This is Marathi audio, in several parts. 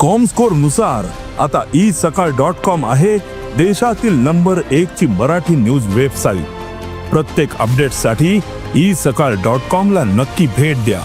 कॉमस्कोरनुसार आता ई सकाळ डॉट कॉम आहे देशातील नंबर एक ची मराठी न्यूज वेबसाईट प्रत्येक अपडेटसाठी ई सकाळ डॉट कॉम ला नक्की भेट द्या.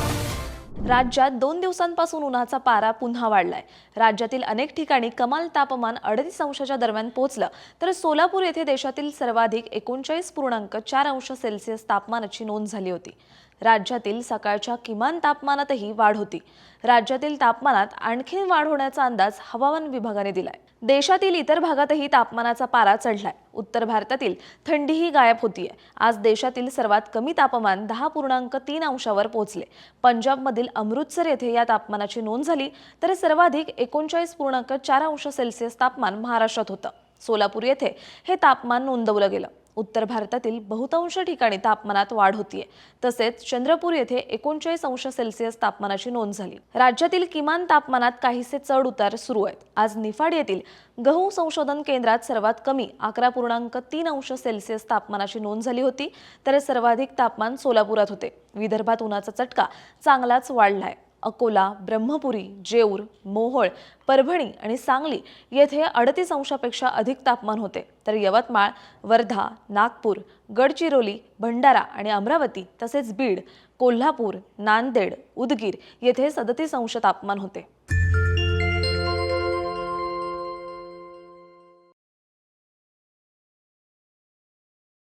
राज्यात दोन दिवसांपासून उन्हाचा पारा पुन्हा वाढलाय. राज्यातील अनेक ठिकाणी कमाल तापमान अडतीस अंशाच्या दरम्यान पोहोचलं तर सोलापूर येथे देशातील सर्वाधिक एकोणचाळीस पूर्णांक चार अंश सेल्सिअस तापमानाची नोंद झाली होती. राज्यातील सकाळच्या किमान तापमानातही वाढ होती. राज्यातील तापमानात आणखी वाढ होण्याचा अंदाज हवामान विभागाने दिलाय. देशातील इतर भागातही तापमानाचा पारा चढलाय. उत्तर भारतातील थंडीही गायब होतीये. आज देशातील सर्वात कमी तापमान दहा पूर्णांक तीन अंशावर पोहोचले. पंजाबमधील अमृतसर येथे या तापमानाची नोंद झाली तर सर्वाधिक एकोणचाळीस पूर्णांक चार अंश सेल्सिअस तापमान महाराष्ट्रात होतं. सोलापूर येथे हे तापमान नोंदवलं गेलं. उत्तर भारतातील बहुतांश ठिकाणी तापमानात वाढ होतीये. तसेच चंद्रपूर येथे एकोणचाळीस अंश सेल्सिअस तापमानाची नोंद झाली. राज्यातील किमान तापमानात काहीसे चढ उतार सुरू आहेत. आज निफाड येथील गहू संशोधन केंद्रात सर्वात कमी अकरा पूर्णांक तीन अंश सेल्सिअस तापमानाची नोंद झाली होती तर सर्वाधिक तापमान सोलापुरात होते. विदर्भात उन्हाचा चटका चांगलाच वाढलाय. अकोला ब्रह्मपुरी जेऊर मोहोळ परभणी आणि सांगली येथे अडतीस अंशापेक्षा अधिक तापमान होते. तर यवतमाळ वर्धा नागपूर गडचिरोली भंडारा आणि अमरावती तसेच बीड कोल्हापूर नांदेड उदगीर येथे सदतीस अंश तापमान होते.